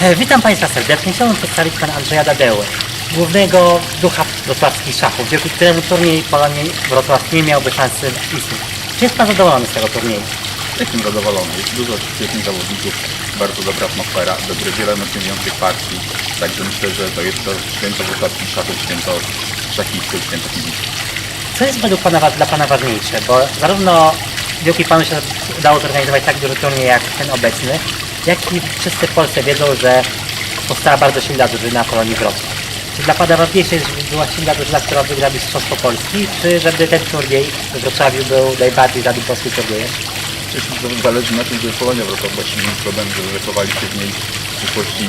E, Witam Państwa serdecznie. Chciałbym przedstawić Pana Andrzeja Dadeły, głównego ducha wrocławskich szachów, dzięki któremu turniej Polonii Wrocław nie miałby szansy istnieć. Czy jest Pan zadowolony z tego turnieju? Jestem zadowolony. Jest dużo świetnych zawodników, bardzo dobra atmosfera, dobre, wiele emocjonujących partii. Także myślę, że to jest to święto wrocławskich szachów, święto szachistów, święto kibiców. Co jest według Pana dla Pana ważniejsze? Bo zarówno dzięki Panu się udało zorganizować tak duży turniej jak ten obecny, jak i wszyscy w Polsce wiedzą, że powstała bardzo silna drużyna Polonii Wrocław. Czy dla Pana ważniejsze jest, żeby była silna drużyna, która wygra Mistrzostwo Polski, czy żeby ten turniej we Wrocławiu był najbardziej znanym polskim turniejem? Że to zależy na tym, żeby Polonia Wrocław była silnym klubem, żeby wychowali się w niej w przyszłości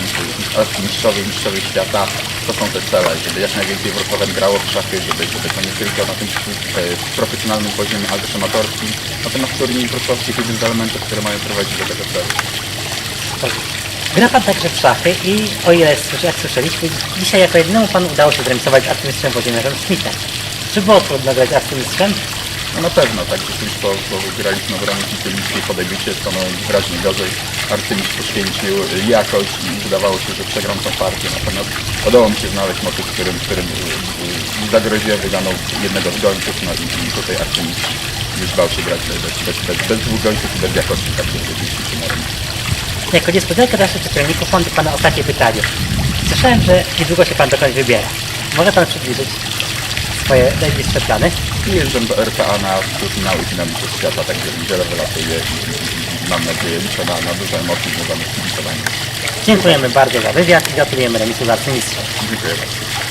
mistrzowie, mistrzowie świata. To są te cele, żeby jak najwięcej Wrocławem grało w szachy, żeby, żeby to nie tylko na tym e, profesjonalnym poziomie, ale też amatorskim. Natomiast turniej wrocławski jest jednym z elementów, które mają prowadzić do tego celu. Gra Pan także w szachy i o ile jak słyszeliśmy, dzisiaj jako jednemu Panu udało się zremisować z arcymistrzem Włodzimierzem Schmidtem. Czy było trudno grać z arcymistrzem? No na pewno, tak, rzeczywiście po, po graliśmy w ramach Lipińskiej po debiucie, stanąłem wyraźnie gorzej. Arcymistrz poświęcił jakość i wydawało się, że przegram tą partię. Natomiast udało mi się znaleźć motyw, którym, którym y, y, zagroziłem wygraną jednego z gońców, no i, i tutaj Arcymistrz już bał się grać bez, bez, bez, bez dwóch gońców i bez jakości, tak jak rzeczywiście na rynku. Jako niespodziankę dla naszych czytelników mam do Pana ostatnie pytanie. Słyszałem, że niedługo się Pan dokądś wybiera. Może Pan przybliżyć swoje najbliższe plany? I jeżdżam do RPA na półfinały finału świata, także wiele wylatuje i, mam nadzieję, liczę na, na dużo emocji związanych z kibicowaniem. Dziękujemy bardzo za wywiad i gratulujemy remisu z arcymistrzem. Dziękuję bardzo.